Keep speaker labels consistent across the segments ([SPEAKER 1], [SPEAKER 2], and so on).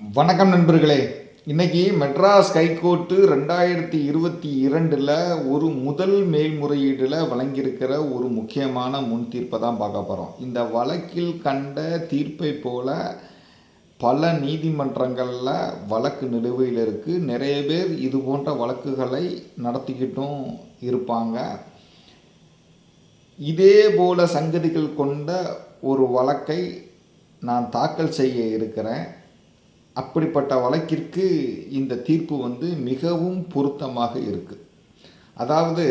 [SPEAKER 1] வணக்கம் நண்பர்களே. இன்னைக்கு மெட்ராஸ் ஹைகோர்ட்டு ரெண்டாயிரத்தி இருபத்தி இரண்டில் ஒரு முதல் மேல்முறையீடில் வழங்கியிருக்கிற ஒரு முக்கியமான முன் தீர்ப்பை தான் பார்க்க போகிறோம் இந்த வழக்கில் கண்ட தீர்ப்பை போல பல நீதிமன்றங்களில் வழக்கு நிலுவையில் இருக்குது நிறைய பேர் இது போன்ற வழக்குகளை நடத்திக்கிட்டும் இருப்பாங்க. இதே போல சங்கதிகள் கொண்ட ஒரு வழக்கை நான் தாக்கல் செய்ய இருக்கிறேன். அப்படிப்பட்ட வழக்கிற்கு இந்த தீர்ப்பு வந்து மிகவும் பொருத்தமாக இருக்குது அதாவது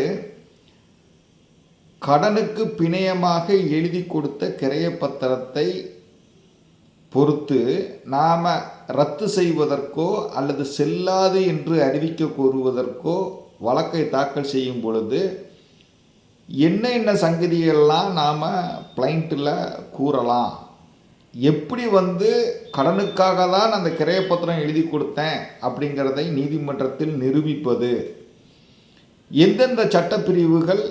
[SPEAKER 1] கடனுக்கு பிணையமாக எழுதி கொடுத்த கிரையப்பத்திரத்தை பொறுத்து நாம் ரத்து செய்வதற்கோ அல்லது செல்லாது என்று அறிவிக்க கோருவதற்கோ வழக்கை தாக்கல் செய்யும் பொழுது என்ன என்ன சங்கதிகள்லாம் நாம் பிளைண்ட்டில் கூறலாம்? எப்படி வந்து கடனுக்காக தான் அந்த கிரையப்பத்திரம் எழுதி கொடுத்தேன் அப்படிங்கிறதை நீதிமன்றத்தில் நிரூபிப்பது? எந்தெந்த சட்டப்பிரிவுகள்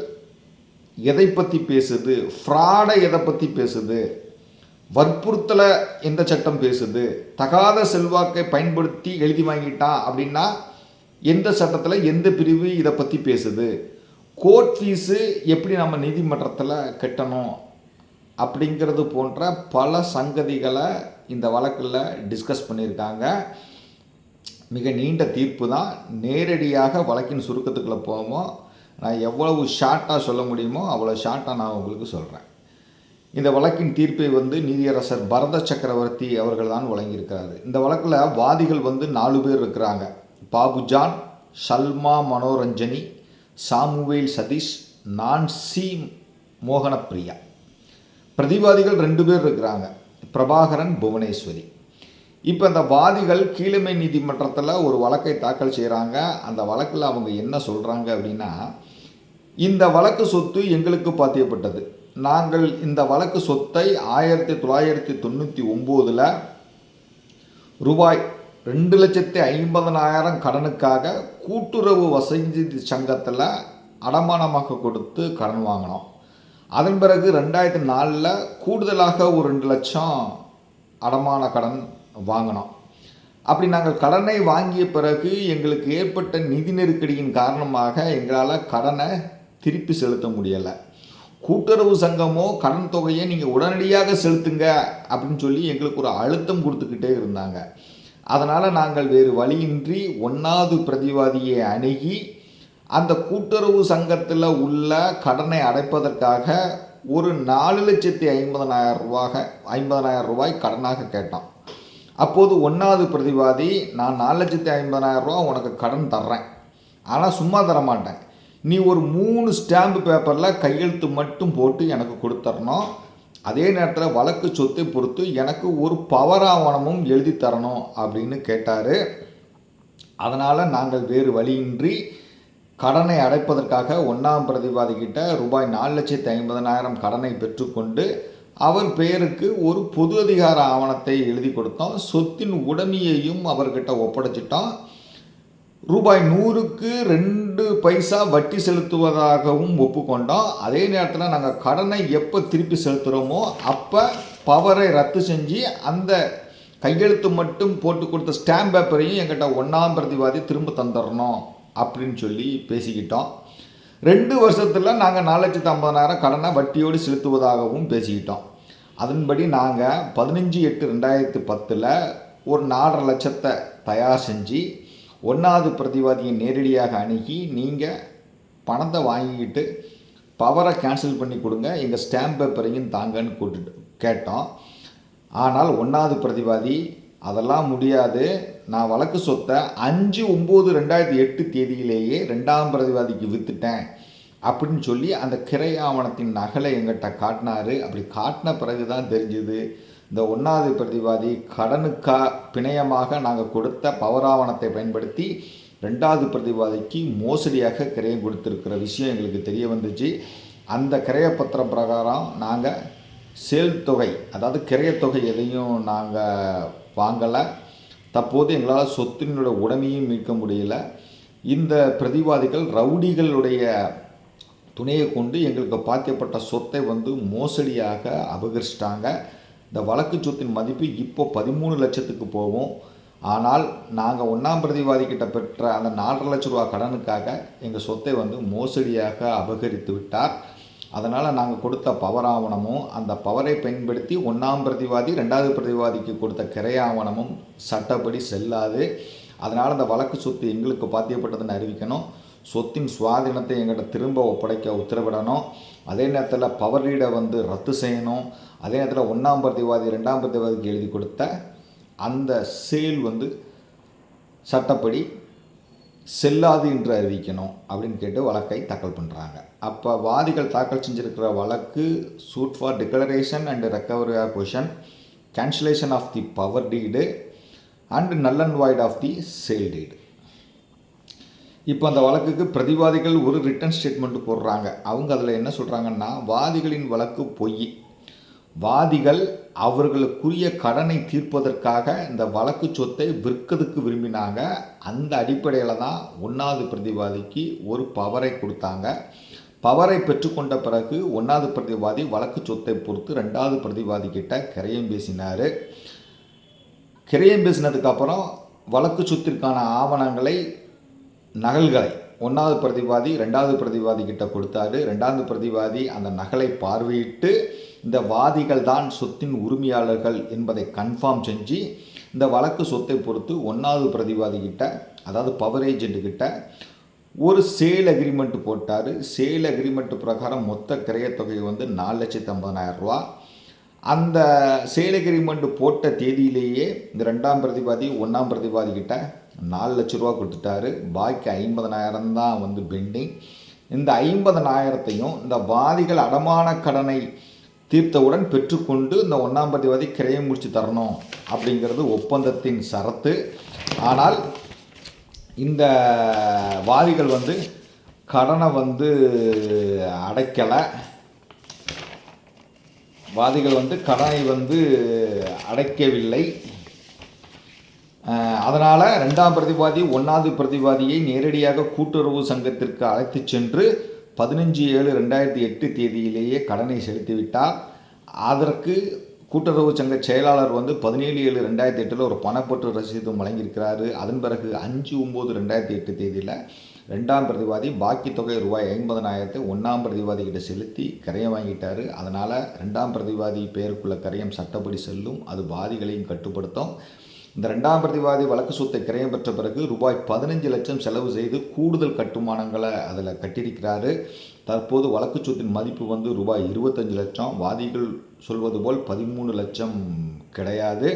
[SPEAKER 1] எதை பற்றி பேசுது? ஃப்ராடை எதை பற்றி பேசுது? வற்புறுத்தலை எந்த சட்டம் பேசுது? தகாத செல்வாக்கை பயன்படுத்தி எழுதி வாங்கிட்டான் அப்படின்னா எந்த சட்டத்தில் எந்த பிரிவு இதை பற்றி பேசுது? கோர்ட் ஃபீஸு எப்படி நம்ம நீதிமன்றத்தில் கட்டணும்? அப்படிங்கிறது போன்ற பல சங்கதிகளை இந்த வழக்கில் டிஸ்கஸ் பண்ணியிருக்காங்க. மிக நீண்ட தீர்ப்பு தான். நேரடியாக வழக்கின் சுருக்கத்துக்குள்ளே போவோம் நான் எவ்வளவு ஷார்ட்டாக சொல்ல முடியுமோ அவ்வளோ ஷார்ட்டாக நான் உங்களுக்கு சொல்கிறேன் இந்த வழக்கின் தீர்ப்பை வந்து நீதியரசர் பரத சக்கரவர்த்தி அவர்கள் தான் வழங்கியிருக்கிறாரு. இந்த வழக்கில் வாதிகள் வந்து நாலு பேர் இருக்கிறாங்க. Babujan Salma Manoranjani Samuel Sathish Nancy Mohanapriya. பிரதிவாதிகள் ரெண்டு பேர் இருக்கிறாங்க. பிரபாகரன் புவனேஸ்வரி. இப்போ அந்த வாதிகள் கீழமை நீதிமன்றத்தில் ஒரு வழக்கை தாக்கல் செய்கிறாங்க அந்த வழக்கில் அவங்க என்ன சொல்கிறாங்க அப்படின்னா இந்த வழக்கு சொத்து எங்களுக்கு பாத்தியப்பட்டது. நாங்கள் இந்த வழக்கு சொத்தை ஆயிரத்தி தொள்ளாயிரத்தி தொண்ணூற்றி ஒம்போதில் ரூபாய் ரெண்டு லட்சத்தி ஐம்பதனாயிரம் கடனுக்காக கூட்டுறவு வசதி சங்கத்தில் அடமானமாக கொடுத்து கடன் வாங்கினோம். அதன் பிறகு ரெண்டாயிரத்தி நாலில் கூடுதலாக ஒரு ரெண்டு லட்சம் அடமான கடன் வாங்கினோம். அப்படி நாங்கள் கடனை வாங்கிய பிறகு எங்களுக்கு ஏற்பட்ட நிதி நெருக்கடியின் காரணமாக எங்களால் கடனை திருப்பி செலுத்த முடியலை. கூட்டுறவு சங்கமோ கடன் தொகையை நீங்கள் உடனடியாக செலுத்துங்க அப்படின்னு சொல்லி எங்களுக்கு ஒரு அழுத்தம் கொடுத்துக்கிட்டே இருந்தாங்க. அதனால் நாங்கள் வேறு வழியின்றி ஒன்றாவது பிரதிவாதியை அணுகி அந்த கூட்டுறவு சங்கத்தில் உள்ள கடனை அடைப்பதற்காக ஒரு நாலு லட்சத்தி ஐம்பதனாயிரம் ரூபாக ஐம்பதனாயிரம் ரூபாய் கடனாக கேட்டான். அப்போது ஒன்றாவது பிரதிவாதி நான் நாலு லட்சத்தி ஐம்பதனாயிரம் ரூபா உனக்கு கடன் தர்றேன். ஆனால் சும்மா தரமாட்டேன். நீ ஒரு மூணு ஸ்டாம்பு பேப்பரில் கையெழுத்து மட்டும் போட்டு எனக்கு கொடுத்துடணும் அதே நேரத்தில் வழக்கு சொத்தை பொறுத்து எனக்கு ஒரு பவர் ஆவணமும் எழுதி தரணும் அப்படின்னு கேட்டார். அதனால் நாங்கள் வேறு வழியின்றி கடனை அடைப்பதற்காக ஒன்றாம் பிரதிவாதிகிட்ட ரூபாய் நாலு லட்சத்தி ஐம்பதனாயிரம் கடனை பெற்றுக்கொண்டு அவர் பெயருக்கு ஒரு பொது அதிகார ஆவணத்தை எழுதி கொடுத்தோம் சொத்தின் உடைமையையும் அவர்கிட்ட ஒப்படைச்சிட்டோம் ரூபாய் நூறுக்கு ரெண்டு பைசா வட்டி செலுத்துவதாகவும் ஒப்புக்கொண்டோம் அதே நேரத்தில் நாங்கள் கடனை எப்போ திருப்பி செலுத்துகிறோமோ அப்போ பவரை ரத்து செஞ்சு அந்த கையெழுத்து மட்டும் போட்டு கொடுத்த ஸ்டாம்ப் பேப்பரையும் எங்கிட்ட ஒன்றாம் பிரதிவாதி திரும்ப தந்துடணும். அப்படின்னு சொல்லி பேசிக்கிட்டோம். ரெண்டு வருஷத்தில் நாங்கள் நாலு லட்சத்து ஐம்பதனாயிரம் கடனை வட்டியோடு செலுத்துவதாகவும் பேசிக்கிட்டோம். அதன்படி நாங்கள் பதினஞ்சு எட்டு ரெண்டாயிரத்து பத்தில் ஒரு நாலரை லட்சத்தை தயார் செஞ்சு ஒன்றாவது பிரதிவாதியை நேரடியாக அணுகி நீங்கள் பணத்தை வாங்கிக்கிட்டு பவரை கேன்சல் பண்ணி கொடுங்க எங்கள் ஸ்டாம்ப் பேப்பரையும் தாங்கன்னு கூட்டுட்டு கேட்டோம். ஆனால் ஒன்றாவது பிரதிவாதி அதெல்லாம் முடியாது. நான் வழக்கு சொத்தை அஞ்சு ஒம்பது ரெண்டாயிரத்தி எட்டு தேதியிலேயே ரெண்டாம் பிரதிவாதிக்கு விற்றுட்டேன் அப்படின்னு சொல்லி அந்த கிரை ஆவணத்தின் நகலை எங்கிட்ட காட்டினாரு. அப்படி காட்டின பிறகு தான் தெரிஞ்சுது இந்த ஒன்றாவது பிரதிவாதி கடனுக்கா பிணையமாக நாங்கள் கொடுத்த பவராவணத்தை பயன்படுத்தி ரெண்டாவது பிரதிவாதிக்கு மோசடியாக கிரையம் கொடுத்துருக்கிற விஷயம் எங்களுக்கு தெரிய வந்துச்சு. அந்த கிரையப்பத்திரம் பிரகாரம் நாங்கள் சேல் தொகை அதாவது கிரையத்தொகை எதையும் நாங்கள் வாங்கலை. தற்போது எங்களால் சொத்தினுடைய உடமையும் மீட்க முடியல. இந்த பிரதிவாதிகள் ரவுடிகளுடைய துணையை கொண்டு எங்களுக்கு பாத்தியப்பட்ட சொத்தை வந்து மோசடியாக அபகரிச்சிட்டாங்க. இந்த வழக்கு சொத்தின் மதிப்பு இப்போ பதிமூணு லட்சத்துக்கு போகும். ஆனால் நாங்கள் ஒன்றாம் பிரதிவாதிக்கிட்ட பெற்ற அந்த நாலரை லட்ச ரூபா கடனுக்காக எங்கள் சொத்தை வந்து மோசடியாக அபகரித்து விட்டார். அதனால் நாங்கள் கொடுத்த பவர் ஆவணமும் அந்த பவரை பயன்படுத்தி ஒன்றாம் பிரதிவாதி ரெண்டாவது பிரதிவாதிக்கு கொடுத்த கிரை ஆவணமும் சட்டப்படி செல்லாது. அதனால் அந்த வழக்கு சொத்து எங்களுக்கு பாத்தியப்பட்டதுன்னு அறிவிக்கணும். சொத்தின் சுவாதீனத்தை எங்கிட்ட திரும்ப ஒப்படைக்க உத்தரவிடணும். அதே நேரத்தில் பவர் ரீடை வந்து ரத்து செய்யணும். அதே நேரத்தில் ஒன்றாம் பிரதிவாதி ரெண்டாம் பிரதிவாதிக்கு எழுதி கொடுத்த அந்த சேல் வந்து சட்டப்படி செல்லாது என்று அறிவிக்கணும் அப்படின்னு கேட்டு வழக்கை தாக்கல் பண்ணுறாங்க அப்போ வாதிகள் தாக்கல் செஞ்சிருக்கிற வழக்கு suit for declaration and recovery of possession cancellation of the power deed and null and void of the sale deed இப்போ அந்த வழக்குக்கு பிரதிவாதிகள் ஒரு ரிட்டன் ஸ்டேட்மெண்ட் போடுறாங்க. அவங்க அதில் என்ன சொல்கிறாங்கன்னா வாதிகளின் வழக்கு பொய். வாதிகள் அவர்களுக்குரிய கடனை தீர்ப்பதற்காக இந்த வழக்கு சொத்தை விற்கிறதுக்கு விரும்பினாங்க. அந்த அடிப்படையில் தான் ஒன்றாவது பிரதிவாதிக்கு ஒரு பவரை கொடுத்தாங்க. பவரை பெற்றுக்கொண்ட பிறகு ஒன்றாவது பிரதிவாதி வழக்கு சொத்தை பொறுத்து ரெண்டாவது பிரதிவாதி கிட்ட கிரையம் பேசினார். கிரையம் பேசினதுக்கப்புறம் வழக்கு சொத்திற்கான ஆவணங்களை நகல்களை ஒன்றாவது பிரதிவாதி ரெண்டாவது பிரதிவாதி கிட்ட கொடுத்தாரு. ரெண்டாவது பிரதிவாதி அந்த நகலை பார்வையிட்டு இந்த வாதிகள் தான் சொத்தின் உரிமையாளர்கள் என்பதை கன்ஃபார்ம் செஞ்சு இந்த வழக்கு சொத்தை பொறுத்து ஒன்றாவது பிரதிவாதிகிட்ட அதாவது பவர் ஏஜென்ட் ஒரு சேல் அக்ரிமெண்ட் போட்டார். சேல் அக்ரிமெண்ட் பிரகாரம் மொத்த கிரையத்தொகை வந்து நாலு லட்சத்து ஐம்பதனாயிரம் ரூபா. அந்த சேல் அக்ரிமெண்ட் போட்ட தேதியிலேயே இந்த ரெண்டாம் பிரதிவாதி ஒன்றாம் பிரதிவாதி கிட்ட நாலு லட்ச ரூபா கொடுத்துட்டாரு. பாக்கி ஐம்பதனாயிரம் தான் வந்து பெண்டிங் இந்த ஐம்பதனாயிரத்தையும் இந்த வாதிகள் அடமான கடனை தீர்த்தவுடன் பெற்றுக்கொண்டு இந்த ஒன்றாம் பிரதிவாதி கிரையம் முடிச்சு தரணும் அப்படிங்கிறது ஒப்பந்தத்தின் சரத்து. ஆனால் இந்த வாதிகள் வந்து கடனை வந்து அடைக்கலை. வாதிகள் வந்து கடனை வந்து அடைக்கவில்லை. அதனால் ரெண்டாம் பிரதிவாதி ஒன்றாவது பிரதிவாதியை நேரடியாக கூட்டுறவு சங்கத்திற்கு அழைத்து சென்று பதினஞ்சு ஏழு ரெண்டாயிரத்தி எட்டு தேதியிலேயே கடனை செலுத்திவிட்டால் அதற்கு கூட்டுறவு சங்க செயலாளர் வந்து பதினேழு ஏழு ரெண்டாயிரத்தி எட்டில் ஒரு பணப்பற்று ரசீதும் வழங்கியிருக்கிறாரு. அதன் பிறகு அஞ்சு ஒம்பது ரெண்டாயிரத்தி எட்டு தேதியில் ரெண்டாம் பிரதிவாதி பாக்கி தொகை ரூபாய் ஐம்பதனாயிரத்தை ஒன்றாம் பிரதிவாதிகிட்ட செலுத்தி கரையம் வாங்கிட்டார். அதனால் ரெண்டாம் பிரதிவாதி பெயருக்குள்ள கரையம் சட்டப்படி செல்லும். அது பாதிகளையும் கட்டுப்படுத்தும். இந்த ரெண்டாம் பிரதிவாதி வழக்கு சொத்தை கிரயம் பெற்ற பிறகு ரூபாய் பதினஞ்சு லட்சம் செலவு செய்து கூடுதல் கட்டுமானங்களை அதில் கட்டியிருக்கிறாரு. தற்போது வழக்கு சொத்தின் மதிப்பு வந்து ரூபாய் இருபத்தஞ்சு லட்சம். வாதிகள் சொல்வது போல் பதிமூணு லட்சம் கிடையாது.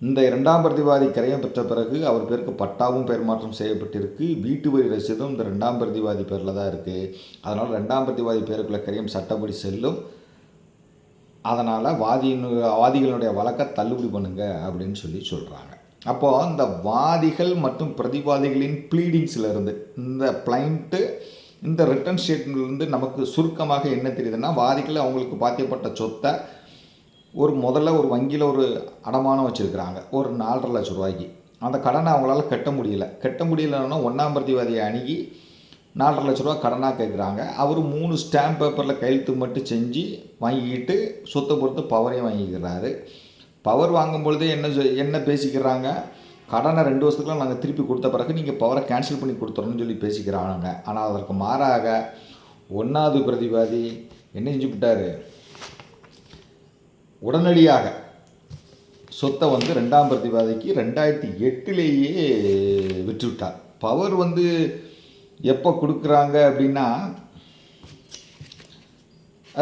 [SPEAKER 1] இந்த இரண்டாம் பிரதிவாதி கிரயம் பெற்ற பிறகு அவர் பேருக்கு பட்டாவும் பெயர் மாற்றம் செய்யப்பட்டிருக்கு. வீட்டு வரி ரசீதும் இந்த ரெண்டாம் பிரதிவாதி பேரில் தான் இருக்குது அதனால் ரெண்டாம் பிரதிவாதி பேருக்குள்ள கிரயம் சட்டப்படி செல்லும். அதனால் வாதியின் வாதிகளுடைய வழக்கை தள்ளுபடி பண்ணுங்க அப்படின்னு சொல்லி சொல்கிறாங்க அப்போது இந்த வாதிகள் மற்றும் பிரதிவாதிகளின் ப்ளீடிங்ஸில் இருந்து இந்த பிளைண்ட்டு இந்த ரிட்டர்ன் ஸ்டேட்மெண்ட்லேருந்து நமக்கு சுருக்கமாக என்ன தெரியுதுன்னா வாதிகள் அவங்களுக்கு பாத்தியப்பட்ட சொத்தை ஒரு முதல்ல ஒரு வங்கியில் ஒரு அடமானம் வச்சுருக்கிறாங்க. ஒரு நாலரை லட்ச ரூபாய்க்கு. அந்த கடனை அவங்களால கட்ட முடியல. கட்ட முடியலன்னா ஒன்றாம் பிரதிவாதியை அணுகி நாலரை லட்ச ரூபா கடனாக கேட்குறாங்க அவர் மூணு ஸ்டாம்ப் பேப்பரில் கையெழுத்து மட்டும் செஞ்சு வாங்கிக்கிட்டு சொத்தை பொறுத்து பவரையும் வாங்கிக்கிறாரு. பவர் வாங்கும் பொழுதே என்ன என்ன பேசிக்கிறாங்க? கடனை ரெண்டு வருஷத்துக்குலாம் நாங்கள் திருப்பி கொடுத்த பிறகு நீங்கள் பவரை கேன்சல் பண்ணி கொடுத்துறோன்னு சொல்லி பேசிக்கிறாங்க. ஆனால் அதற்கு மாறாக ஒன்றாவது பிரதிவாதி என்ன செஞ்சு விட்டார்? உடனடியாக சொத்தை வந்து ரெண்டாம் பிரதிவாதிக்கு ரெண்டாயிரத்தி எட்டுலேயே விற்றுவிட்டார் பவர் வந்து எப்போ கொடுக்குறாங்க அப்படின்னா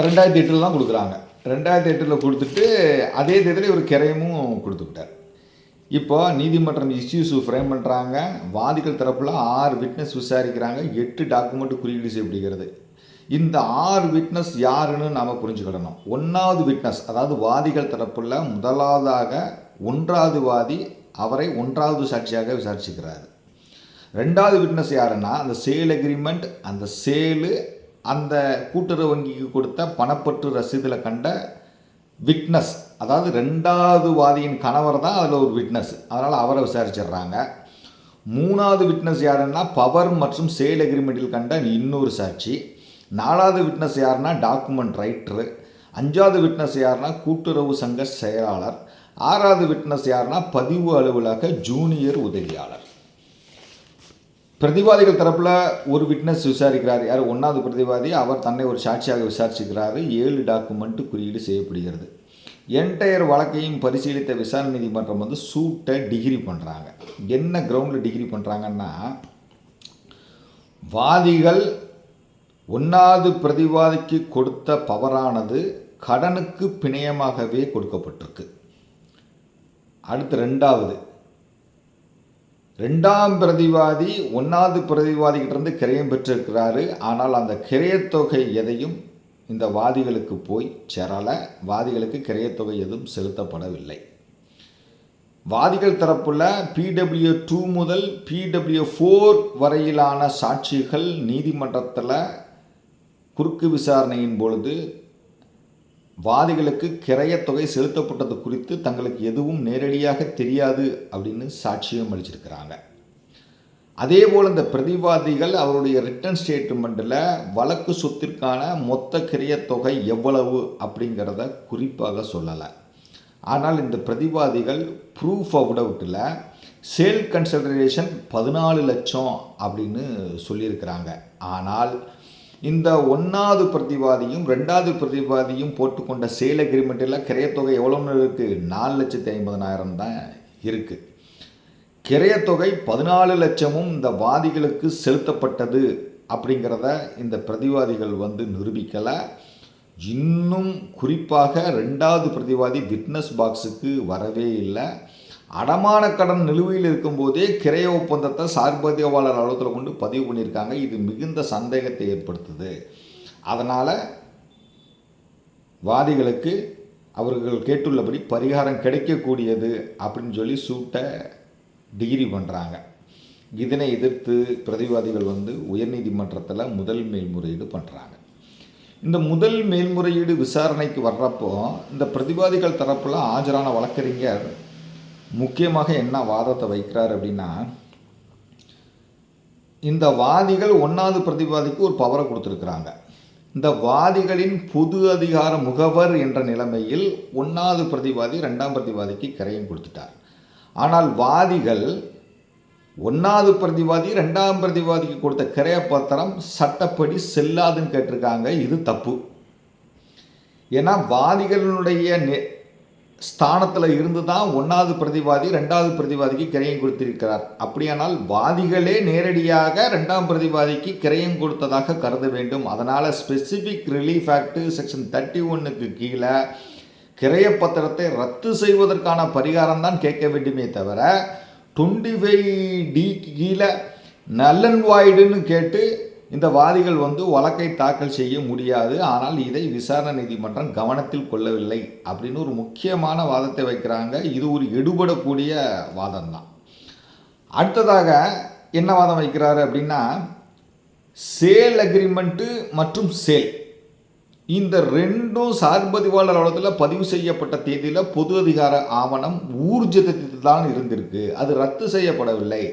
[SPEAKER 1] ரெண்டாயிரத்தி எட்டில் தான் கொடுக்குறாங்க. ரெண்டாயிரத்தி எட்டில் கொடுத்துட்டு அதே தேதியில் ஒரு கிரையமும் கொடுத்துக்கிட்டார் இப்போ நீதிமன்றம் இஷ்யூஸ் ஃப்ரேம் பண்ணுறாங்க வாதிகள் தரப்பில் ஆறு விட்னஸ் விசாரிக்கிறாங்க. எட்டு டாக்குமெண்ட் குறியீடு செய்யப்படுகிறது. இந்த ஆறு விட்னஸ் யாருன்னு நாம் புரிஞ்சுக்கிடணும் ஒன்றாவது விட்னஸ் அதாவது வாதிகள் தரப்பில் முதலாவதாக ஒன்றாவது வாதி அவரை ஒன்றாவது சாட்சியாக விசாரிச்சுக்கிறாரு. ரெண்டாவது விட்னஸ் யாருன்னா அந்த சேல் அக்ரிமெண்ட் அந்த சேலு அந்த கூட்டுறவு வங்கிக்கு கொடுத்த பணப்பற்று ரசீதில் கண்ட விட்னஸ் அதாவது ரெண்டாவது வாதியின் கணவர் தான் அதில் ஒரு விட்னஸ் அதனால் அவரை விசாரிச்சிடுறாங்க. மூணாவது விட்னஸ் யாருன்னா பவர் மற்றும் சேல் அக்ரிமெண்ட்டில் கண்ட இன்னொரு சாட்சி. நாலாவது விட்னஸ் யாருன்னா டாக்குமெண்ட் ரைட்ரு அஞ்சாவது விட்னஸ் யாருன்னா கூட்டுறவு சங்க செயலாளர். ஆறாவது விட்னஸ் யாருன்னா பதிவு அலுவலக ஜூனியர் உதவியாளர். பிரதிவாதிகள் தரப்பில் ஒரு விட்னஸ் விசாரிக்கிறார். யார் ஒன்றாவது பிரதிவாதி அவர் தன்னை ஒரு சாட்சியாக விசாரிச்சுக்கிறாரு ஏழு டாக்குமெண்ட்டு குறியீடு செய்யப்படுகிறது. என்டையர் வழக்கையும் பரிசீலித்த விசாரணை நீதிமன்றம் வந்து சூட்டை டிகிரி பண்ணுறாங்க என்ன கிரவுண்டில் டிகிரி பண்ணுறாங்கன்னா வாதிகள் ஒன்றாவது பிரதிவாதிக்கு கொடுத்த பவரானது கடனுக்கு பிணையமாகவே கொடுக்கப்பட்டிருக்கு. அடுத்து ரெண்டாவது ரெண்டாம் பிரதிவாதி ஒன்றாவது பிரதிவாதிகிட்டிருந்து கிரயம் பெற்றிருக்கிறாரு. ஆனால் அந்த கிரயத்தொகை எதையும் இந்த வாதிகளுக்கு போய் சேரலை. வாதிகளுக்கு கிரயத்தொகை எதுவும் செலுத்தப்படவில்லை. வாதிகள் தரப்புள்ள பிடபிள்யூ டூ முதல் பிடபிள்யூ ஃபோர் வரையிலான சாட்சிகள் நீதிமன்றத்தில் குறுக்கு விசாரணையின் பொழுது வாதிகளுக்கு கிரையத்தொகை செலுத்தப்பட்டது குறித்து தங்களுக்கு எதுவும் நேரடியாக தெரியாது அப்படின்னு சாட்சியம் அளிச்சிருக்கிறாங்க. அதே போல் இந்த பிரதிவாதிகள் அவருடைய ரிட்டர்ன் ஸ்டேட்மெண்ட்டில் வழக்கு சொத்திற்கான மொத்த கிரையத்தொகை எவ்வளவு அப்படிங்கிறத குறிப்பாக சொல்லலை. ஆனால் இந்த பிரதிவாதிகள் ப்ரூஃப் அவுடவுட்டில் சேல் கன்சிடரேஷன் பதினாலு லட்சம் அப்படின்னு சொல்லியிருக்கிறாங்க. ஆனால் இந்த ஒன்றாவது பிரதிவாதியும் ரெண்டாவது பிரதிவாதியும் போட்டுக்கொண்ட சேல் அக்ரிமெண்ட்டில் கிரையத்தொகை எவ்வளோன்னு இருக்குது நாலு லட்சத்தி ஐம்பதனாயிரம் தான் இருக்குது கிரையத்தொகை பதினாலு லட்சமும் இந்த வாதிகளுக்கு செலுத்தப்பட்டது அப்படிங்கிறத இந்த பிரதிவாதிகள் வந்து நிரூபிக்கலை. இன்னும் குறிப்பாக ரெண்டாவது பிரதிவாதி விட்னஸ் பாக்ஸுக்கு வரவே இல்லை. அடமான கடன் நிலுவையில் இருக்கும்போதே கிரைய ஒப்பந்தத்தை சார்பதிவாளர் அலுவலகத்தில் கொண்டு பதிவு பண்ணியிருக்காங்க. இது மிகுந்த சந்தேகத்தை ஏற்படுத்துது. அதனால் வாதிகளுக்கு அவர்கள் கேட்டுள்ளபடி பரிகாரம் கிடைக்கக்கூடியது அப்படின்னு சொல்லி சூட்டை டிகிரி பண்ணுறாங்க இதனை எதிர்த்து பிரதிவாதிகள் வந்து உயர்நீதிமன்றத்தில் முதல் மேல்முறையீடு பண்ணுறாங்க இந்த முதல் மேல்முறையீடு விசாரணைக்கு வர்றப்போ இந்த பிரதிவாதிகள் தரப்பில் ஆஜரான வழக்கறிஞர் முக்கியமாக என்ன வாதத்தை வைக்கிறார் அப்படின்னா இந்த வாதிகள் ஒன்றாவது பிரதிவாதிக்கு ஒரு பவரை கொடுத்துருக்குறாங்க. இந்த வாதிகளின் பொது அதிகார முகவர் என்ற நிலைமையில் ஒன்றாவது பிரதிவாதி ரெண்டாம் பிரதிவாதிக்கு கரையும் கொடுத்துட்டார். ஆனால் வாதிகள் ஒன்றாவது பிரதிவாதி ரெண்டாம் பிரதிவாதிக்கு கொடுத்த கிரைய பத்திரம் சட்டப்படி செல்லாதுன்னு கேட்டிருக்காங்க. இது தப்பு. ஏன்னா வாதிகளினுடைய ஸ்தானத்தில் இருந்து தான் ஒன்றாவது பிரதிவாதி ரெண்டாவது பிரதிவாதிக்கு கிரையம் கொடுத்திருக்கிறார். அப்படியானால் வாதிகளே நேரடியாக ரெண்டாம் பிரதிவாதிக்கு கிரையம் கொடுத்ததாக கருத வேண்டும். அதனால் specific relief act section thirty ஒன்றுக்கு கீழே கிரைய பத்திரத்தை ரத்து செய்வதற்கான பரிகாரம் தான் கேட்க வேண்டுமே தவிர டுவெண்ட்டி ஃபைவ் டி கீழே நல்லன் வாய்டுன்னு கேட்டு இந்த வாதிகள் வந்து வழக்கை தாக்கல் செய்ய முடியாது ஆனால் இதை விசாரணை நீதிமன்றம் கவனத்தில் கொள்ளவில்லை அப்படின்னு ஒரு முக்கியமான வாதத்தை வைக்கிறாங்க. இது ஒரு எடுபடக்கூடிய வாதம் தான் அடுத்ததாக என்ன வாதம் வைக்கிறாரு அப்படின்னா சேல் அக்ரிமெண்ட்டு மற்றும் சேல் இந்த ரெண்டும் சார்பதிவாளர் அலுவலகத்தில் பதிவு செய்யப்பட்ட தேதியில் பொது அதிகார ஆவணம் ஊர்ஜிதத்தில் தான் இருந்திருக்கு. அது ரத்து செய்யப்படவில்லை.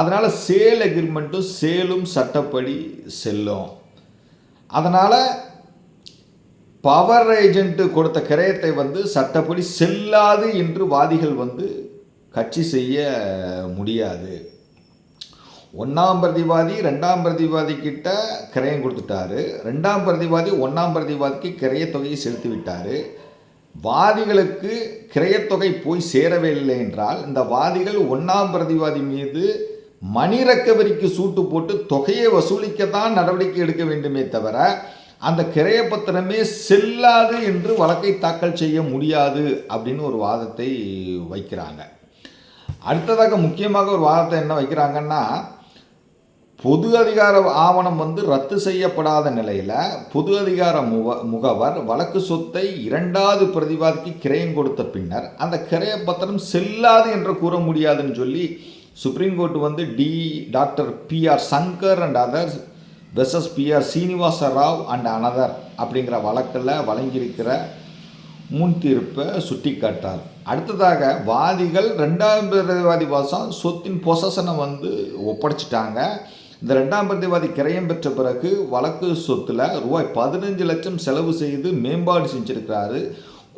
[SPEAKER 1] அதனால் சேல் அக்ரிமெண்ட்டும் சேலும் சட்டப்படி செல்லும். அதனால் பவர் ஏஜென்ட்டு கொடுத்த கிரயத்தை வந்து சட்டப்படி செல்லாது என்று வாதிகள் வந்து கட்சி செய்ய முடியாது. ஒன்றாம் பிரதிவாதி ரெண்டாம் பிரதிவாதி கிட்ட கிரயம் கொடுத்துட்டாரு. ரெண்டாம் பிரதிவாதி ஒன்றாம் பிரதிவாதிக்கு கிரயத் தொகையை செலுத்தி விட்டார். வாதிகளுக்கு கிரயத்தொகை போய் சேரவில்லை என்றால் இந்த வாதிகள் ஒன்றாம் பிரதிவாதி மீது மணி ரெக்கவரிக்கு சூட்டு போட்டு தொகையை வசூலிக்கத்தான் நடவடிக்கை எடுக்க வேண்டுமே தவிர அந்த கிரைய பத்திரமே செல்லாது என்று வழக்கை தாக்கல் செய்ய முடியாது அப்படின்னு ஒரு வாதத்தை வைக்கிறாங்க. அடுத்ததாக முக்கியமாக ஒரு வாதத்தை என்ன வைக்கிறாங்கன்னா பொது அதிகார ஆவணம் வந்து ரத்து செய்யப்படாத நிலையில் பொது அதிகார முக முகவர் வழக்கு சொத்தை இரண்டாவது பிரதிவாதிக்கு கிரயம் கொடுத்த பின்னர் அந்த கிரய பத்திரம் செல்லாது என்று கூற முடியாதுன்னு சொல்லி சுப்ரீம் கோர்ட் வந்து D doctor P R Shankar and others versus P R Srinivasa Rao and another அப்படிங்கிற வழக்கில் வழங்கியிருக்கிற முன் தீர்ப்பை சுட்டி காட்டார் அடுத்ததாக வாதிகள் ரெண்டாம் பிரதிவாதி வாசம் சொத்தின் பொசஷனை வந்து ஒப்படைச்சிட்டாங்க. இந்த ரெண்டாம் பிரதிவாதி கிரயம் பெற்ற பிறகு வழக்கு சொத்தில் ரூபாய் பதினஞ்சு லட்சம் செலவு செய்து மேம்பாடு செஞ்சிருக்கிறாரு.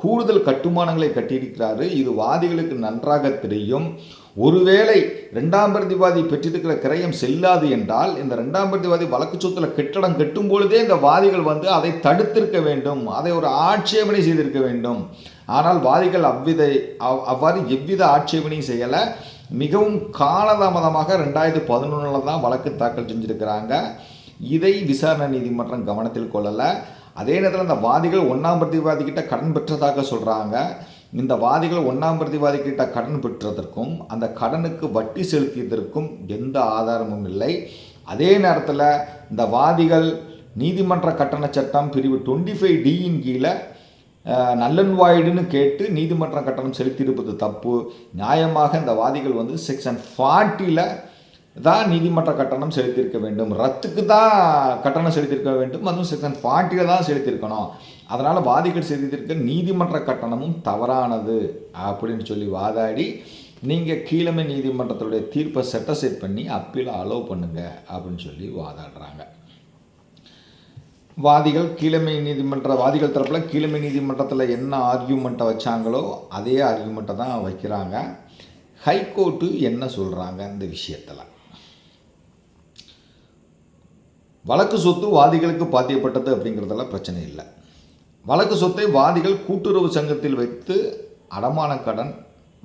[SPEAKER 1] கூடுதல் கட்டுமானங்களை கட்டியிருக்கிறாரு. இது வாதிகளுக்கு நன்றாக தெரியும். ஒருவேளை ரெண்டாம் பிரதிவாதி பெற்றிருக்கிற கிரயம் செல்லாது என்றால் இந்த ரெண்டாம் பிரதிவாதி வழக்கு சொத்துல கெட்டடம் கட்டும் பொழுதே இந்த வாதிகள் வந்து அதை தடுத்திருக்க வேண்டும் அதை ஒரு ஆட்சேபனை செய்திருக்க வேண்டும். ஆனால் வாதிகள் அவ்வித அவ்- அவ்வாறு எவ்வித ஆட்சேபனையும் செய்யலை. மிகவும் காலதாமதமாக ரெண்டாயிரத்தி பதினொன்றில் தான் வழக்கு தாக்கல் செஞ்சுருக்கிறாங்க. இதை விசாரணை நீதிமன்றம் கவனத்தில் கொள்ளலை. அதே நேரத்தில் இந்த வாதிகள் ஒன்றாம் பிரதிவாதிகிட்ட கடன் பெற்றதாக சொல்கிறாங்க இந்த வாதிகள் ஒன்றாம் பிரதிவாதிக்கிட்ட கடன் பெற்றதற்கும் அந்த கடனுக்கு வட்டி செலுத்தியதற்கும் எந்த ஆதாரமும் இல்லை. அதே நேரத்தில் இந்த வாதிகள் நீதிமன்ற கட்டண சட்டம் பிரிவு டுவெண்ட்டி ஃபைவ் டியின் கீழே நல்லன்வாய்டுன்னு கேட்டு நீதிமன்ற கட்டணம் செலுத்தியிருப்பது தப்பு. நியாயமாக இந்த வாதிகள் வந்து செக்ஷன் ஃபார்ட்டியில் தான் நீதிமன்ற கட்டணம் செலுத்தியிருக்க வேண்டும். ரத்துக்கு தான் கட்டணம் செலுத்தியிருக்க வேண்டும். அதுவும் செக்ஷன் ஃபார்ட்டியில் தான் செலுத்தியிருக்கணும். அதனால் வாதிகள் செலுத்தியிருக்க நீதிமன்ற கட்டணமும் தவறானது அப்படின்னு சொல்லி வாதாடி நீங்கள் கீழமை நீதிமன்றத்துடைய தீர்ப்பை செட்டசைட் பண்ணி அப்பீல் அலோவ் பண்ணுங்க அப்படின்னு சொல்லி வாதாடுறாங்க. வாதிகள் கீழமை நீதிமன்ற வாதிகள் தரப்பில் கீழமை நீதிமன்றத்தில் என்ன ஆர்கியூமெண்ட்டை வச்சாங்களோ அதே ஆர்கியூமெண்ட்டை தான் வைக்கிறாங்க. ஹைகோர்ட்டு என்ன சொல்கிறாங்க இந்த விஷயத்தில்? வழக்கு சொத்து வாதிகளுக்கு பாத்தியப்பட்டது அப்படிங்கிறதெல்லாம் பிரச்சனை இல்லை. வழக்கு சொத்தை வாதிகள் கூட்டுறவு சங்கத்தில் வைத்து அடமான கடன்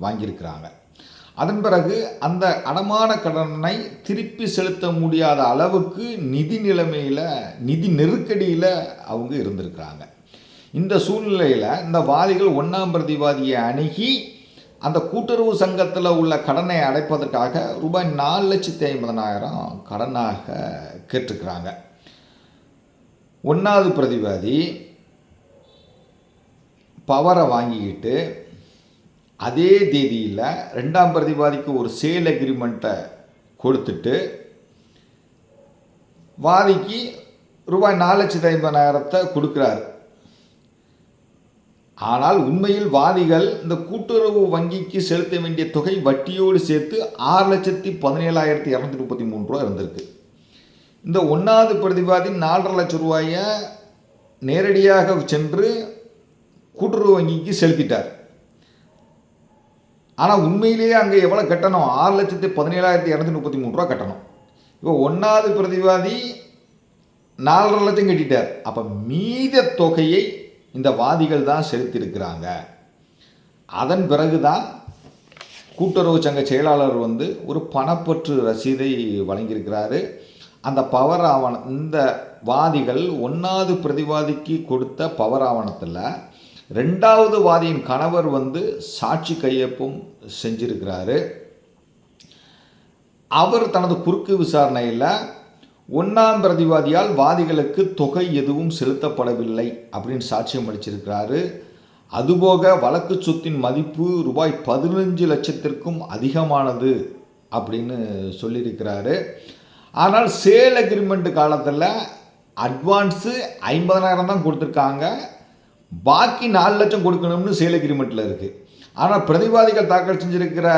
[SPEAKER 1] வாங்கியிருக்கிறாங்க. அதன் பிறகு அந்த அடமான கடனை திருப்பி செலுத்த முடியாத அளவுக்கு நிதி நிலைமையில் நிதி நெருக்கடியில் அவங்க இருந்திருக்கிறாங்க. இந்த சூழ்நிலையில் இந்த வாதிகள் ஒன்றாம் பிரதிவாதியை அணுகி அந்த கூட்டுறவு சங்கத்தில் உள்ள கடனை அடைப்பதற்காக ரூபாய் நாலு லட்சத்தி ஐம்பதனாயிரம் கடனாக கேட்டிருக்கிறாங்க. ஒன்றாவது பிரதிவாதி பவரை வாங்கிக்கிட்டு அதே தேதியில் ரெண்டாம் பிரதிவாதிக்கு ஒரு சேல் அக்ரிமெண்ட்டை கொடுத்துட்டு வாதிக்கு ரூபாய் நாலு லட்சத்தி ஐம்பதாயிரத்தை கொடுக்குறாரு. ஆனால் உண்மையில் வாதிகள் இந்த கூட்டுறவு வங்கிக்கு செலுத்த வேண்டிய தொகை வட்டியோடு சேர்த்து ஆறு லட்சத்தி பதினேழாயிரத்தி இரநூத்தி முப்பத்தி மூணு ரூபா இருந்திருக்கு. இந்த ஒன்றாவது பிரதிவாதி நாலரை லட்சம் ரூபாயை நேரடியாக சென்று கூட்டுறவு வங்கிக்கு செலுத்திட்டார். ஆனால் உண்மையிலேயே அங்கே எவ்வளோ கட்டணும்? ஆறு லட்சத்தி பதினேழாயிரத்தி இரநூத்தி முப்பத்தி மூணு ரூபா கட்டணும். இப்போ ஒன்றாவது பிரதிவாதி நாலரை லட்சம் கட்டிட்டார். அப்போ மீத தொகையை இந்த வாதிகள் தான் செலுத்தியிருக்கிறாங்க. அதன் பிறகு தான் கூட்டுறவு சங்க செயலாளர் வந்து ஒரு பணப்பற்று ரசீதை வழங்கியிருக்கிறாரு. அந்த பவர் ஆவணம் இந்த வாதிகள் ஒன்றாவது பிரதிவாதிக்கு கொடுத்த பவர் ஆவணத்தில் ரெண்டாவது வாதியின் கணவர் வந்து சாட்சி கையொப்பம் செஞ்சிருக்கிறாரு. அவர் தனது குறுக்கு விசாரணையில் ஒன்றாம் பிரதிவாதியால் வாதிகளுக்கு தொகை எதுவும் செலுத்தப்படவில்லை அப்படின்னு சாட்சியம் அளிச்சிருக்கிறாரு. அதுபோக வழக்கு சொத்தின் மதிப்பு ரூபாய் பதினஞ்சு லட்சத்திற்கும் அதிகமானது அப்படின்னு சொல்லியிருக்கிறாரு. ஆனால் சேல் அக்ரிமெண்ட் காலத்தில் அட்வான்ஸு ஐம்பதனாயிரம் தான் கொடுத்துருக்காங்க. பாக்கி நாலு லட்சம் கொடுக்கணும்னு சேல் அக்ரிமெண்ட்டில் இருக்குது ஆனால் பிரதிவாதிகள் தாக்கல் செஞ்சுருக்கிற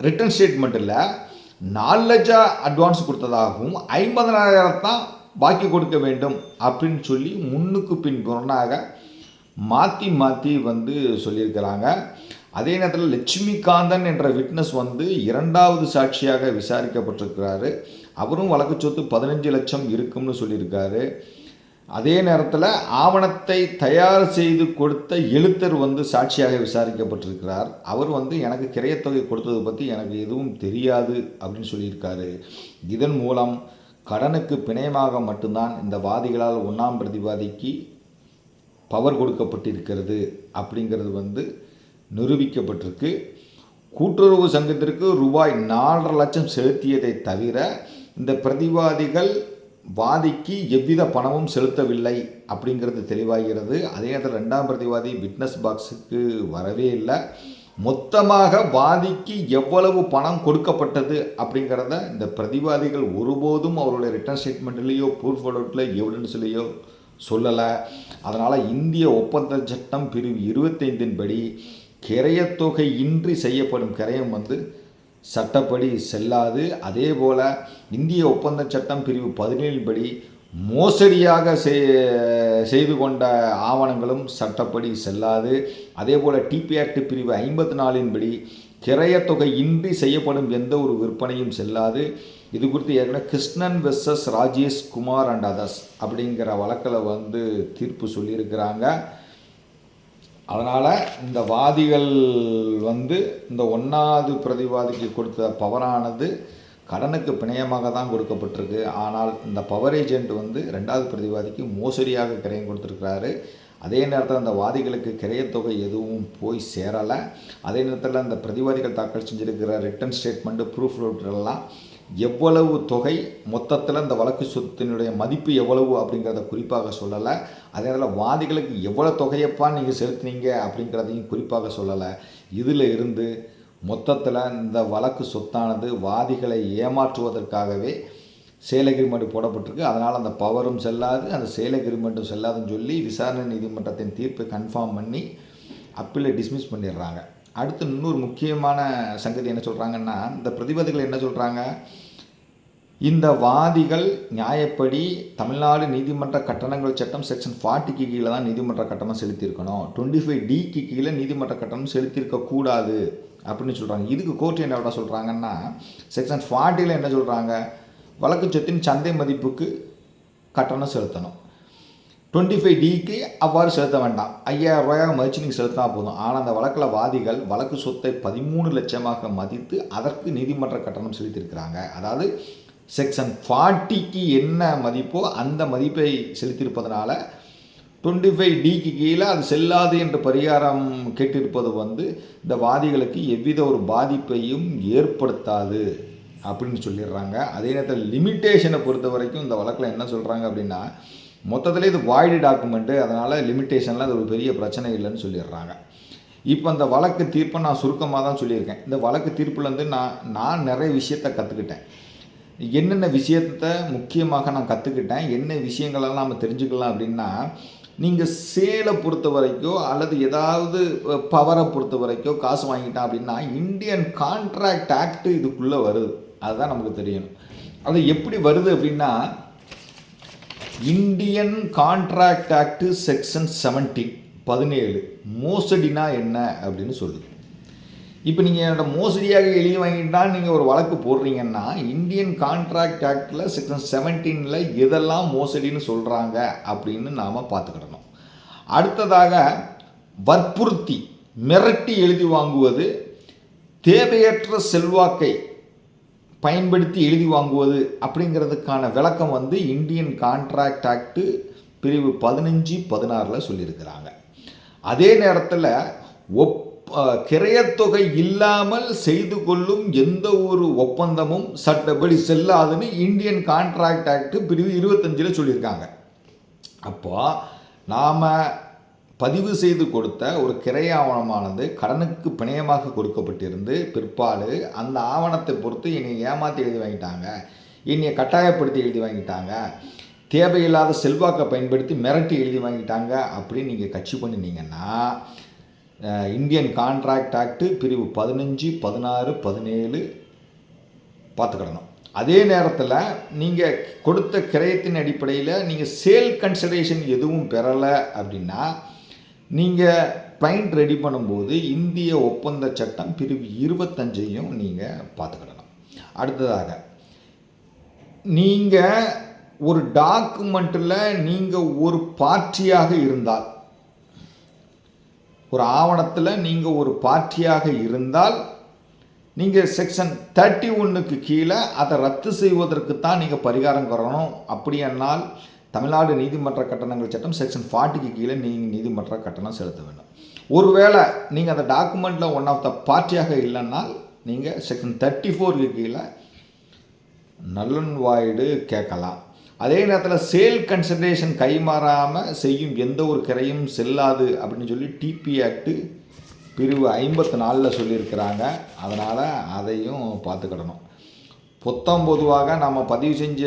[SPEAKER 1] ரிட்டர்ன் ஸ்டேட்மெண்ட்டில் நாலு லட்சம் அட்வான்ஸ் கொடுத்ததாகவும் ஐம்பதனாயிரம் தான் பாக்கி கொடுக்க வேண்டும் அப்படின்னு சொல்லி முன்னுக்கு பின் புறனாக மாற்றி மாற்றி வந்து சொல்லியிருக்கிறாங்க. அதே நேரத்தில் லட்சுமிகாந்தன் என்ற விட்னஸ் வந்து இரண்டாவது சாட்சியாக விசாரிக்கப்பட்டிருக்கிறாரு. அவரும் வழக்கு சொத்து பதினஞ்சு லட்சம் இருக்கும்னு சொல்லியிருக்காரு. அதே நேரத்தில் ஆவணத்தை தயார் செய்து கொடுத்த எழுத்தர் வந்து சாட்சியாக விசாரிக்கப்பட்டிருக்கிறார். அவர் வந்து எனக்கு கிரையத்தொகை கொடுத்தது பற்றி எனக்கு எதுவும் தெரியாது அப்படின்னு சொல்லியிருக்காரு. இதன் மூலம் கடனுக்கு பிணையமாக மட்டும்தான் இந்த வாதிகளால் ஒன்றாம் பிரதிவாதிக்கு பவர் கொடுக்கப்பட்டிருக்கிறது அப்படிங்கிறது வந்து நிரூபிக்கப்பட்டிருக்கு. கூட்டுறவு சங்கத்திற்கு ரூபாய் நாலரை லட்சம் செலுத்தியதை தவிர இந்த பிரதிவாதிகள் வாதிக்கு எவ்வித பணமும் செலுத்தவில்லை அப்படிங்கிறது தெளிவாகிறது. அதே நேரத்தில் ரெண்டாம் பிரதிவாதி விட்னஸ் பாக்ஸுக்கு வரவே இல்லை. மொத்தமாக வாதிக்கு எவ்வளவு பணம் கொடுக்கப்பட்டது அப்படிங்கிறத இந்த பிரதிவாதிகள் ஒருபோதும் அவருடைய ரிட்டர்ன் ஸ்டேட்மெண்ட்லேயோ ப்ரூஃப் அவுட்டில் எவிடன்ஸ்லேயோ சொல்லலை. அதனால் இந்திய ஒப்பந்த சட்டம் பிரிவு இருபத்தைந்தின் படி கிரையத்தொகை இன்றி செய்யப்படும் கிரயம் வந்து சட்டப்படி செல்லாது. அதே போல் இந்திய ஒப்பந்த சட்டம் பிரிவு பதினேழு மோசடியாக செய்- செய்து கொண்ட ஆவணங்களும் சட்டப்படி செல்லாது. அதே போல் டிபி ஆக்ட் பிரிவு ஐம்பத்தி நாலின்படி கிரையத்தொகை இன்றி செய்யப்படும் எந்த ஒரு விற்பனையும் செல்லாது. இது குறித்து ஏற்கனவே Krishnan versus Rajesh Kumar and others அப்படிங்கிற வழக்கில் வந்து தீர்ப்பு சொல்லியிருக்கிறாங்க. அதனால் இந்த வாதிகள் வந்து இந்த ஒன்றாவது பிரதிவாதிக்கு கொடுத்த பவரானது கடனுக்கு பிணையமாக தான் கொடுக்கப்பட்டிருக்கு. ஆனால் இந்த பவர் ஏஜென்ட் வந்து ரெண்டாவது பிரதிவாதிக்கு மோசடியாக கிரையம் கொடுத்துருக்கிறாரு. அதே நேரத்தில் அந்த வாதிகளுக்கு கிரையத்தொகை எதுவும் போய் சேரலை. அதே நேரத்தில் அந்த பிரதிவாதிகள் தாக்கல் செஞ்சுருக்கிற ரிட்டன் ஸ்டேட்மெண்ட்டு ப்ரூஃப் எல்லாம் எவ்வளவு தொகை மொத்தத்தில் இந்த வழக்கு சொத்தினுடைய மதிப்பு எவ்வளவு அப்படிங்கிறத குறிப்பாக சொல்லலை. அதே நேரத்தில் வாதிகளுக்கு எவ்வளோ தொகையப்பா நீங்கள் செலுத்துனீங்க அப்படிங்கிறதையும் குறிப்பாக சொல்லலை. இதில் இருந்து மொத்தத்தில் இந்த வழக்கு சொத்தானது வாதிகளை ஏமாற்றுவதற்காகவே சேல் அக்ரிமெண்ட் போடப்பட்டிருக்கு. அதனால் அந்த பவரும் செல்லாது அந்த சேல் அக்ரிமெண்ட்டும் செல்லாதுன்னு சொல்லி விசாரணை நீதிமன்றத்தின் தீர்ப்பை கன்ஃபார்ம் பண்ணி அப்பீலை டிஸ்மிஸ் பண்ணிடுறாங்க. அடுத்து இன்னொரு முக்கியமான சங்கதி என்ன சொல்கிறாங்கன்னா இந்த பிரதிவாதிகள் என்ன சொல்கிறாங்க இந்த வாதிகள் நியாயப்படி தமிழ்நாடு நீதிமன்ற கட்டணங்கள் சட்டம் செக்ஷன் ஃபார்ட்டிக்கு கீழே தான் நீதிமன்ற கட்டணம் செலுத்தியிருக்கணும். டுவெண்ட்டி ஃபைவ் டிக்கு கீழே நீதிமன்ற கட்டணம் செலுத்தியிருக்க கூடாது அப்படின்னு சொல்கிறாங்க இதுக்கு கோர்ட் என்ன விட சொல்கிறாங்கன்னா செக்ஷன் ஃபார்ட்டியில் என்ன சொல்கிறாங்க வழக்கு சொத்தின் சந்தை மதிப்புக்கு கட்டணம் செலுத்தணும். டுவெண்ட்டி ஃபைவ் டிக்கு அவ்வாறு செலுத்த வேண்டாம். ஐயாயிரம் ரூபாயாக மதித்து நீங்கள் செலுத்தினா போதும். ஆனால் அந்த வழக்கில் வாதிகள் வழக்கு சொத்தை பதிமூணு லட்சமாக மதித்து அதற்கு நீதிமன்ற கட்டணம் செலுத்தியிருக்கிறாங்க. அதாவது செக்ஷன் ஃபார்ட்டிக்கு என்ன மதிப்போ அந்த மதிப்பை செலுத்தியிருப்பதனால டுவெண்ட்டி ஃபைவ் டிக்கு கீழே அது செல்லாது என்று பரிகாரம் கேட்டிருப்பது வந்து இந்த வாதிகளுக்கு எவ்வித ஒரு பாதிப்பையும் ஏற்படுத்தாது அப்படின்னு சொல்லிடுறாங்க. அதே நேரத்தில் லிமிட்டேஷனை பொறுத்த வரைக்கும் இந்த வழக்கில் என்ன சொல்கிறாங்க அப்படின்னா மொத்தத்தில் இது வாய்டு டாக்குமெண்ட்டு அதனால் லிமிட்டேஷனில் அது ஒரு பெரிய பிரச்சனை இல்லைன்னு சொல்லிடுறாங்க. இப்போ அந்த வழக்கு தீர்ப்பை நான் சுருக்கமாக தான் சொல்லியிருக்கேன். இந்த வழக்கு தீர்ப்புலேருந்து நான் நான் நிறைய விஷயத்தை கற்றுக்கிட்டேன் என்னென்ன விஷயத்தை முக்கியமாக நான் கற்றுக்கிட்டேன் என்ன விஷயங்களெல்லாம் நம்ம தெரிஞ்சுக்கலாம் அப்படின்னா நீங்கள் சேலை பொறுத்த வரைக்கும் அல்லது ஏதாவது பவரை பொறுத்த வரைக்கும் காசு வாங்கிட்டான் அப்படின்னா இந்தியன் கான்ட்ராக்ட் ஆக்ட் இதுக்குள்ளே வருது. அதுதான் நமக்கு தெரியணும். அது எப்படி வருது அப்படின்னா Indian contract act section seventeen பதினேழு. மோசடினா என்ன அப்படின்னு சொல்லுது இப்போ நீங்கள் என்னோட மோசடியாக எழுதி வாங்கிட்டா நீங்கள் ஒரு வழக்கு போடுறீங்கன்னா இந்தியன் கான்ட்ராக்ட் ஆக்டில் செக்ஷன் செவன்டீனில் எதெல்லாம் மோசடின்னு சொல்கிறாங்க அப்படின்னு நாம் பார்த்துக்கிடணும். அடுத்ததாக வற்புறுத்தி மிரட்டி எழுதி வாங்குவது தேவையற்ற செல்வாக்கை பயன்படுத்தி எழுதி வாங்குவது அப்படிங்கிறதுக்கான விளக்கம் வந்து இந்தியன் கான்ட்ராக்ட் ஆக்ட்டு பிரிவு பதினஞ்சு பதினாறில் சொல்லியிருக்கிறாங்க. அதே நேரத்தில் ஒப் கிரையத்தொகை இல்லாமல் செய்து கொள்ளும் எந்த ஒரு ஒப்பந்தமும் சட்டப்படி செல்லாதுன்னு இந்தியன் கான்ட்ராக்ட் ஆக்ட் பிரிவு இருபத்தஞ்சில் சொல்லியிருக்காங்க. அப்போ நாம் பதிவு செய்து கொடுத்த ஒரு கிரை ஆவணமானது கடனுக்கு பிணையமாக கொடுக்கப்பட்டிருந்து பிற்பாடு அந்த ஆவணத்தை பொறுத்து என்னை ஏமாற்றி எழுதி வாங்கிட்டாங்க. என்னை கட்டாயப்படுத்தி எழுதி வாங்கிட்டாங்க. தேவையில்லாத செல்வாக்கை பயன்படுத்தி மிரட்டி எழுதி வாங்கிட்டாங்க அப்படின்னு நீங்கள் கட்சி பண்ணினீங்கன்னா இந்தியன் கான்ட்ராக்ட் ஆக்ட்டு பிரிவு பதினஞ்சு பதினாறு பதினேழு பார்த்துக்கிடணும். அதே நேரத்தில் நீங்கள் கொடுத்த கிரயத்தின் அடிப்படையில் நீங்கள் சேல் கன்சிடரேஷன் எதுவும் பெறலை அப்படின்னா நீங்கள் பிளைண்ட் ரெடி பண்ணும்போது இந்திய ஒப்பந்த சட்டம் பிரிவு இருபத்தஞ்சையும் நீங்கள் பார்த்துக்கிடணும். அடுத்ததாக நீங்கள் ஒரு டாக்குமெண்ட்டில் நீங்கள் ஒரு பார்ட்டியாக இருந்தால் ஒரு ஆவணத்தில் நீங்கள் ஒரு பார்ட்டியாக இருந்தால் நீங்கள் செக்ஷன் தேர்ட்டி ஒன்றுக்கு கீழே அதை ரத்து செய்வதற்கு தான் நீங்கள் பரிகாரம் பெறணும் அப்படியானால் தமிழ்நாடு நீதிமன்ற கட்டணங்கள் சட்டம் செக்ஷன் ஃபார்ட்டிக்கு கீழே நீங்கள் நீதிமன்ற கட்டணம் செலுத்த வேண்டும். ஒருவேளை நீங்கள் அந்த டாக்குமெண்ட்டில் ஒன் ஆஃப் த பார்ட்டியாக இல்லைன்னால் நீங்கள் செக்ஷன் தேர்ட்டி ஃபோருக்கு கீழே நல்லன்வாய்டு கேட்கலாம். அதே நேரத்தில் சேல் கன்சன்ட்ரேஷன் கைமாறாமல் செய்யும் எந்த ஒரு கிரையும் செல்லாது அப்படின்னு சொல்லி டிபி ஆக்டு பிரிவு ஐம்பத்தி நாலில் சொல்லியிருக்கிறாங்க. அதனால் அதையும் பார்த்துக்கிடணும். பொத்தம் பொதுவாக நம்ம பதிவு செஞ்ச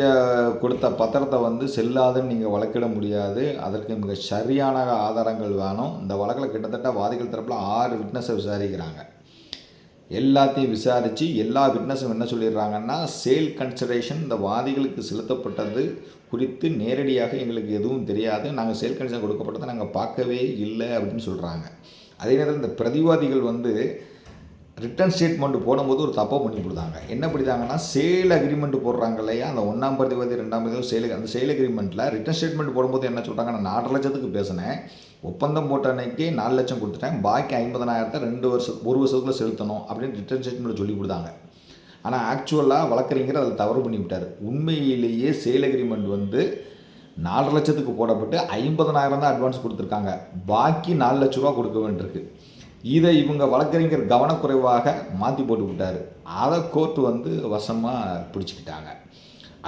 [SPEAKER 1] கொடுத்த பத்திரத்தை வந்து செல்லாதுன்னு நீங்கள் வழக்கிட முடியாது. அதற்கு மிக சரியான ஆதாரங்கள் வேணும். இந்த வழக்கில் கிட்டத்தட்ட வாதிகள் தரப்பில் ஆறு விட்னஸை விசாரிக்கிறாங்க. எல்லாத்தையும் விசாரித்து எல்லா விட்னஸும் என்ன சொல்லிடுறாங்கன்னா சேல் கன்சிடரேஷன் இந்த வாதிகளுக்கு செலுத்தப்பட்டது குறித்து நேரடியாக எங்களுக்கு எதுவும் தெரியாது. நாங்கள் சேல் கன்சிடரேஷன் கொடுக்கப்பட்டதை நாங்கள் பார்க்கவே இல்லை அப்படின்னு சொல்கிறாங்க அதே நேரத்தில் இந்த பிரதிவாதிகள் வந்து ரிட்டர்ன் ஸ்டேட்மெண்ட் போடும்போது ஒரு தப்பாக பண்ணி கொடுத்தாங்க. என்ன பண்ணிட்டாங்கன்னா சேல் அக்ரிமெண்ட் போடுறாங்க இல்லையா? அந்த ஒன்றாம் பதி ரெண்டாம் பிரதிவாதி சேல் அந்த சேல் அக்ரிமெண்ட்டில் ரிட்டர்ன் ஸ்டேட்மெண்ட் போடும்போது என்ன சொல்கிறாங்க நான் நாலு லட்சத்துக்கு பேசினேன். ஒப்பந்தம் போட்ட அன்னைக்கு நாலு லட்சம் கொடுத்துட்டேன். பாக்கி ஐம்பதனாயிரத்தை ரெண்டு வருஷம் ஒரு வருஷத்துக்குள்ளே செலுத்தணும் அப்படின்னு ரிட்டர்ன் ஸ்டேட்மெண்ட் சொல்லி கொடுத்தாங்க. ஆனால் ஆக்சுவலாக வழக்கறிஞர் அதில் தவறு பண்ணிவிட்டார் உண்மையிலேயே சேல் அக்ரிமெண்ட் வந்து நாலு லட்சத்துக்கு போடப்பட்டு ஐம்பதனாயிரம் தான் அட்வான்ஸ் கொடுத்துருக்காங்க. பாக்கி நாலு லட்ச ரூபா கொடுக்க வேண்டியிருக்கு. இதை இவங்க வழக்கறிஞர் கவனக்குறைவாக மாற்றி போட்டு விட்டார். அதை கோர்ட்டு வந்து வசமாக பிடிச்சிக்கிட்டாங்க.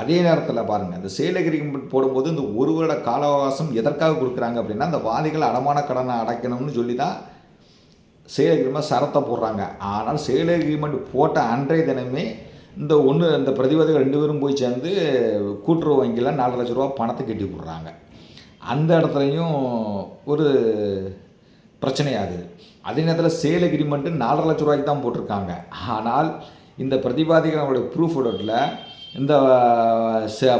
[SPEAKER 1] அதே நேரத்தில் பாருங்கள் இந்த சேல் அக்ரிமெண்ட் போடும்போது இந்த ஒரு வருட கால அவகாசம் எதற்காக கொடுக்குறாங்க அப்படின்னா அந்த வாதிகள் அடமான கடனை அடைக்கணும்னு சொல்லி தான் சேல் அக்ரிமெண்ட் சரத்தை போடுறாங்க. ஆனால் சேல் அக்ரிமெண்ட் போட்ட அன்றைய தினமே இந்த ஒன்று இந்த பிரதிவாதிகள் ரெண்டு பேரும் போய் சேர்ந்து கூட்டுறவு வங்கியில் நாலு லட்ச ரூபா பணத்தை கட்டி விடுறாங்க அந்த இடத்துலையும் ஒரு பிரச்சனையாகுது. அதே நேரத்தில் சேல் அக்ரிமெண்ட்டு நாலரை லட்ச ரூபாய்க்கு தான் போட்டிருக்காங்க. ஆனால் இந்த பிரதிவாதிகளுடைய ப்ரூஃப் உடட்டில் இந்த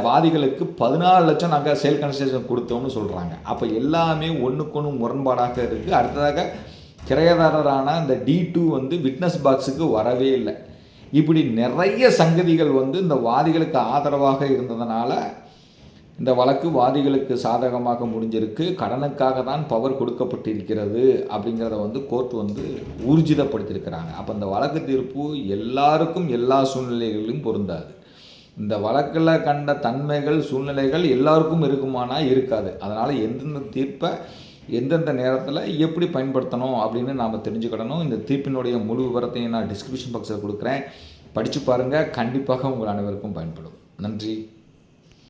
[SPEAKER 1] வாதிகளுக்கு பதினாலு லட்சம் நாங்கள் சேல் கன்செஷன் கொடுத்தோம்னு சொல்கிறாங்க அப்போ எல்லாமே ஒன்றுக்கு ஒன்று முரண்பாடாக இருக்குது அடுத்ததாக கிரையதாரரான இந்த டி டூ வந்து விட்னஸ் பாக்ஸுக்கு வரவே இல்லை. இப்படி நிறைய சங்கதிகள் வந்து இந்த வாதிகளுக்கு ஆதரவாக இருந்ததுனால இந்த வழக்கு வாதிகளுக்கு சாதகமாக முடிஞ்சிருக்கு. கடனுக்காக தான் பவர் கொடுக்கப்பட்டிருக்கிறது அப்படிங்கிறத வந்து கோர்ட் வந்து ஊர்ஜிதப்படுத்தியிருக்கிறாங்க. அப்போ இந்த வழக்கு தீர்ப்பு எல்லாருக்கும் எல்லா சூழ்நிலைகளிலும் பொருந்தாது. இந்த வழக்கில் கண்ட தன்மைகள் சூழ்நிலைகள் எல்லாருக்கும் இருக்குமானா இருக்காது. அதனால் எந்தெந்த தீர்ப்பை எந்தெந்த நேரத்தில் எப்படி பயன்படுத்தணும் அப்படின்னு நாம் தெரிஞ்சுக்கிடணும். இந்த தீர்ப்பினுடைய முழு விவரத்தையும் நான் டிஸ்கிரிப்ஷன் பாக்ஸில் கொடுக்குறேன். படித்து பாருங்கள் கண்டிப்பாக உங்கள் அனைவருக்கும் பயன்படும். நன்றி.